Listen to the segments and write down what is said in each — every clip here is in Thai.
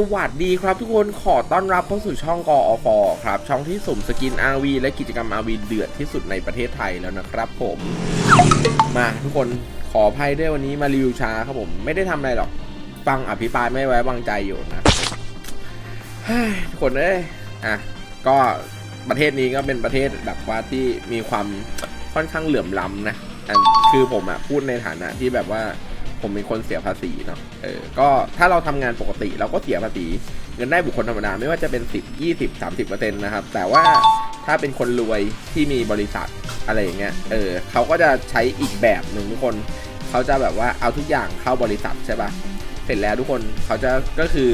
สวัสดีครับทุกคนขอต้อนรับเข้าสู่ช่องกอฟครับ ช่องที่สุ่มสกิน RV และกิจกรรม RV เดือดที่สุดในประเทศไทยแล้วนะครับผม มาทุกคนขออภัยด้วยวันนี้มารีวิวช้าครับผม ไม่ได้ทำอะไรหรอก ฟังอภิปรายไม่ไว้วางใจอยู่นะทุกคนเอ้ยอะก็ประเทศนี้ก็เป็นประเทศแบบว่าที่มีความค่อนข้างเหลื่อมล้ำนะคือผมอะพูดในฐานะที่แบบว่า ผมเป็นคนเสียภาษีเนาะเออก็ถ้าเราทำงานปกติเราก็เสียภาษีเงินได้บุคคลธรรมดาไม่ว่าจะเป็น 10 20 30นะครับ แต่ว่าถ้าเป็นคนรวยที่มีบริษัทอะไรอย่างเงี้ยเออเขาก็จะใช้อีกแบบหนึ่งทุกคนเขาจะแบบว่าเอาทุกอย่างเข้าบริษัทใช่ปะเสร็จแล้วทุกคนเขาจะก็คือ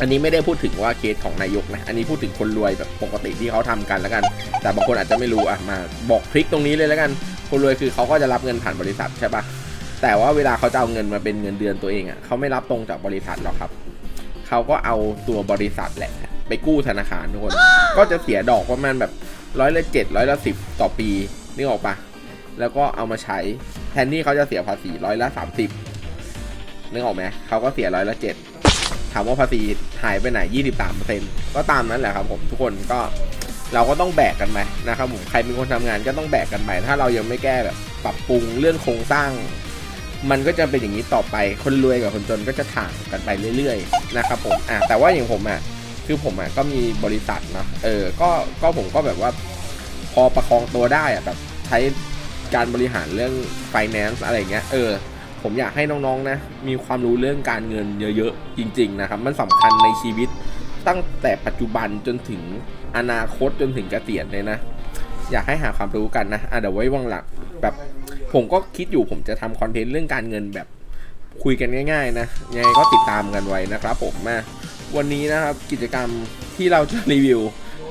อันนี้ไม่ได้พูดถึงว่าเคสของนายกนะอันนี้พูดถึงคนรวยแบบปกติที่เขาทำกันแล้วกัน แต่บางคนอาจจะไม่รู้อะมาบอกทริคตรงนี้เลยแล้วกัน คนรวยคือเขาก็จะรับเงินผ่านบริษัทใช่ป่ะ แต่ว่าเวลาเขาจะเอาเงินมาเป็นเงินเดือนตัวเองอะเขาไม่รับตรงจากบริษัทหรอกครับ เขาก็เอาตัวบริษัทแหละ ไปกู้ธนาคารทุกคน ก็จะเสียดอกประมาณแบบร้อยละเจ็ดร้อยละสิบต่อปีนึกออกปะแล้วก็เอามาใช้แทนที่เขาจะเสียภาษีร้อยละสามสิบนึกออกไหมเขาก็เสียร้อยละเจ็ดถามว่าภาษีหายไปไหนยี่สิบสามเปอร์เซ็นต์ก็ตามนั้นแหละครับผมทุกคนก็เราก็ต้องแบกกันไปนะครับผมใครเป็นคนทำงานก็ต้องแบกกันไปถ้าเรายังไม่แก้แบบปรับปรุงเรื่องโครงสร้าง มันก็จะเป็นอย่างนี้ต่อไป คนรวยกับคนจนก็จะถ่างกันไปเรื่อยๆนะครับผมอะแต่ว่าอย่างผมอะคือผมอะก็มีบริษัทเนาะเออก็ก็ผมก็แบบว่าพอประคองตัวได้อะแบบใช้การบริหารเรื่อง finance อะไรเงี้ยเออผมอยากให้น้องๆนะมีความรู้เรื่องการเงินเยอะๆ จริง ๆ นะครับ มันสำคัญในชีวิตตั้งแต่ปัจจุบันจนถึงอนาคตจนถึงเกษียณเลยนะ อยากให้หาความรู้กันนะอะเดี๋ยวไว้ว่างหลังแบบ ผมก็คิดอยู่ผมจะทำคอนเทนต์เรื่องการเงินแบบคุยกันง่ายๆนะยังไงก็ติดตามกันไว้นะครับผมมาวันนี้นะครับกิจกรรมที่เราจะรีวิว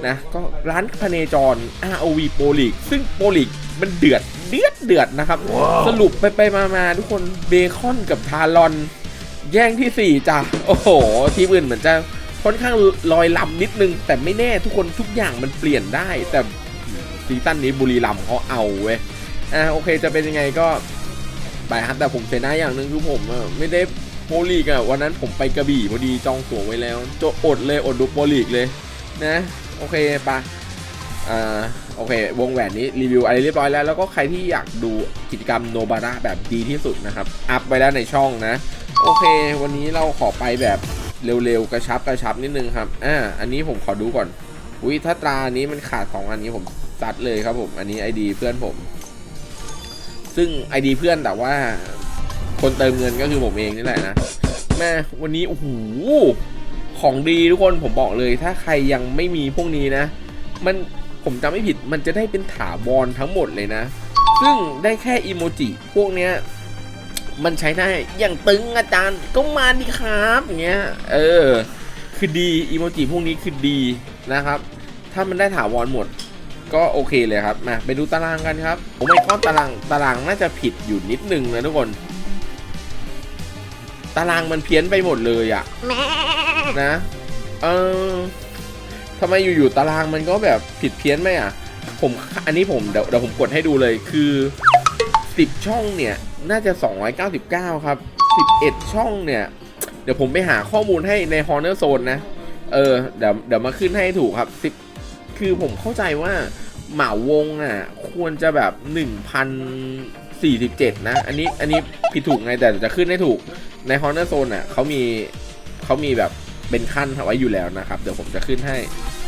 นะก็ร้านพเนจร ROV โปรลีกซึ่งโปรลีกมันเดือดเดือดเดือดนะครับ สรุปไปไปมามาทุกคนเบคอนกับทารอน แย่งที่ 4จ้ะโอ้โห ทีมอื่นเหมือนจะค่อนข้างลอยลำนิดนึง แต่ไม่แน่ทุกคนทุกอย่างมันเปลี่ยนได้ แต่ซีซั่นนี้บุรีรัมย์เขาเอาเว้ย อ่าโอเคจะเป็นยังไงก็ไปครับแต่ผมเสียหน้าอย่างหนึ่งคือผมไม่ได้โปลีกอะวันนั้นผมไปกระบี่พอดีจองตั๋วไว้แล้วจะอดเลยอดดูโปลีกเลยนะโอเคปะอ่าโอเควงแหวนนี้รีวิวอะไรเรียบร้อยแล้ว แล้วก็ใครที่อยากดูกิจกรรมโนบาระแบบดีที่สุดนะครับ อัพไว้แล้วในช่องนะ โอเค วันนี้เราขอไปแบบเร็วๆ กระชับกระชับนิดนึงครับอ่าอันนี้ผมขอดูก่อนอุ้ยถ้าตรานี้มันขาดสองอันนี้ผมซัดเลยครับผม อันนี้ไอดีเพื่อนผม ซึ่งไอดีเพื่อนแต่ว่า คนเติมเงินก็คือผมเองนี่แหละนะแม่วันนี้โอ้โหของดีทุกคนผมบอกเลย ถ้าใครยังไม่มีพวกนี้นะ มันผมจำไม่ผิดมันจะได้เป็นถาวรทั้งหมดเลยนะ ซึ่งได้แค่อีโมจิพวกเนี้ยมันใช้ได้อย่างตึงอาจารย์ก็มาดีครับอย่างเงี้ยเออ คือดีอีโมจิพวกนี้คือดีนะครับ ถ้ามันได้ถาวรหมด ก็โอเคเลยครับ มาไปดูตารางกันครับ ผมไม่ก็ตารางตารางน่าจะผิดอยู่นิดนึงนะทุกคน ตารางมันเพี้ยนไปหมดเลยอะนะ เออทำไมอยู่ๆตารางมันก็แบบผิดเพี้ยนไหมอะผมอันนี้ผมเดี๋ยวเดี๋ยวผมกดให้ดูเลยคือ 10 ช่องเนี่ย น่าจะ 299 ครับ 11 ช่องเนี่ย เดี๋ยวผมไปหาข้อมูลให้ใน Honor Zone นะ เออ เดี๋ยวเดี๋ยวมาขึ้นให้ถูกครับ 10 คือผมเข้าใจว่า เหมาวงอะ ควรจะแบบ1,047นะ อันนี้อันนี้ผิดถูกไงแต่จะขึ้นให้ถูกใน Honor Zone อะเขามีเขามีแบบเป็นขั้นไว้อยู่แล้วนะครับ เดี๋ยวผมจะขึ้นให้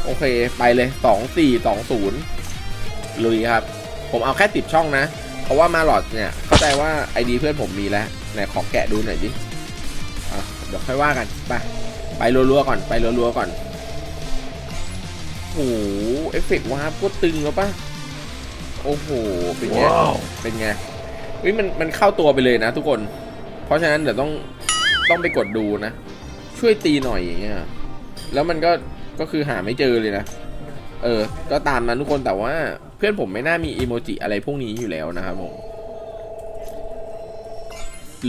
โอเคไปเลย2420ลุยครับ ผมเอาแค่ติดช่องนะ เพราะว่ามาหลอดเนี่ย เข้าใจว่าไอดีเพื่อนผมมีแล้วไหนขอแกะดูหน่อยดิเดี๋ยวค่อยว่ากัน ไป ไปรัวๆก่อน ไปรัวๆก่อน โอ้ เอฟเฟกต์วาร์ปก็ตึงแล้วปะโอ้โห เป็นไง เป็นไงเฮ้ยมันมันเข้าตัวไปเลยนะทุกคน เพราะฉะนั้นเดี๋ยวต้องต้องไปกดดูนะ ช่วยตีหน่อยอย่างเงี้ย แล้วมันก็ก็คือหาไม่เจอเลยนะ เออ ก็ตามนั้นทุกคนแต่ว่าเพื่อนผมไม่น่ามีอีโมจิอะไรพวกนี้อยู่แล้วนะครับผม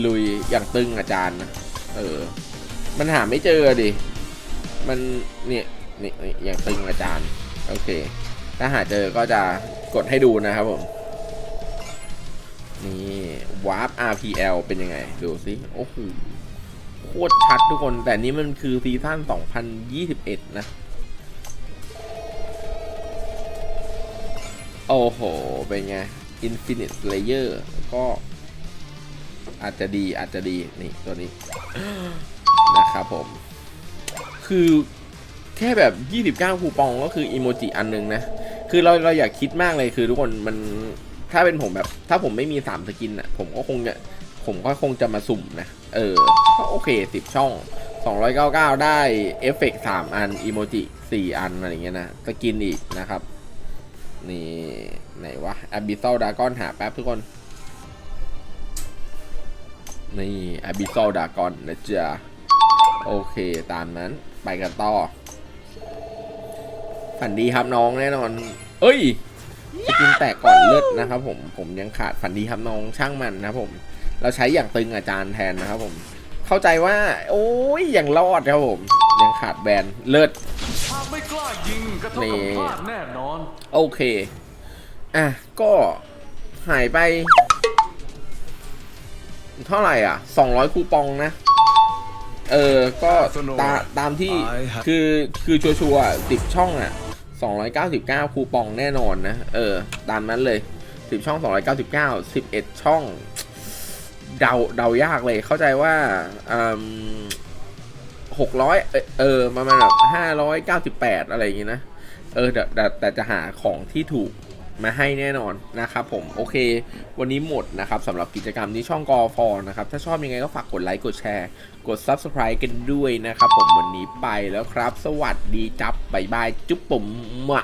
ลุยอย่างตึงอาจารย์นะเออ มันหาไม่เจอดิ มันเนี่ยนี่นี่อย่างตึงอาจารย์ โอเค ถ้าหาเจอก็จะกดให้ดูนะครับผม นี่วาร์ป RPL เป็นยังไง ดูสิ โอ้โหโคโคตรชัดทุกคน แต่นี้มันคือซีซั่น2021 นะ โอ้โห เป็นไง Infinite Layer ก็อาจจะดีอาจจะดี นี่ ตัวนี้ นะครับผม คือ แค่แบบ 29 คูปองก็คืออีโมจิอันหนึงนะ คือเราเราอยากคิดมากเลยคือทุกคนมันถ้าเป็นผมแบบ ถ้าผมไม่มี 3 สกินอะ ผมก็คงจะผมก็คงจะมาสุ่มนะ เออ ก็โอเค 10 ช่อง 299 ได้เอฟเฟกต์3อันอีโมจิ4อันอะไรเงี้ยนะสกินอีกนะครับ นี่ ไหนวะ Abyssal Dragon หาแป๊บทุกคน นี่ Abyssal Dragon นะจ๊ะโอเค ตามนั้น ไปกันต่อ ฝันดีครับน้องแน่นอน เอ้ยสกินแตกก่อนเลือดนะครับ ผม ผมยังขาดฝันดีครับน้องช่างมันนะครับผม เราใช้อย่างตึงอาจารย์แทนนะครับผม เข้าใจว่า โอ้ยอย่างรอดครับผม ยังขาดแบนเลิศหากไม่กล้ายิงก็เท่ากับพลาดแน่นอน โอเค อะ ก็หายไป เท่าไหร่อะ 200 คูปองนะ เออ ก็ตาตามที่คือคือชัวร์ๆสิบช่องอะ 299 คูปองแน่นอนนะ เออ ตามนั้นเลย 10 ช่อง 299 11 ช่อง เดาเดายากเลยเข้าใจว่าอืม600เออเออประมาณแบบ598อะไรอย่างงี้นะ เออแต่แต่จะหาของที่ถูก มาให้แน่นอนนะครับผมโอเค วันนี้หมดนะครับสำหรับกิจกรรมที่ช่องกอฟอนะครับ ถ้าชอบยังไงก็ฝากกดไลค์กดแชร์กด Subscribe กันด้วยนะครับผมวันนี้ไปแล้วครับ สวัสดีจับบ๊ายบายจุ๊บผมมะ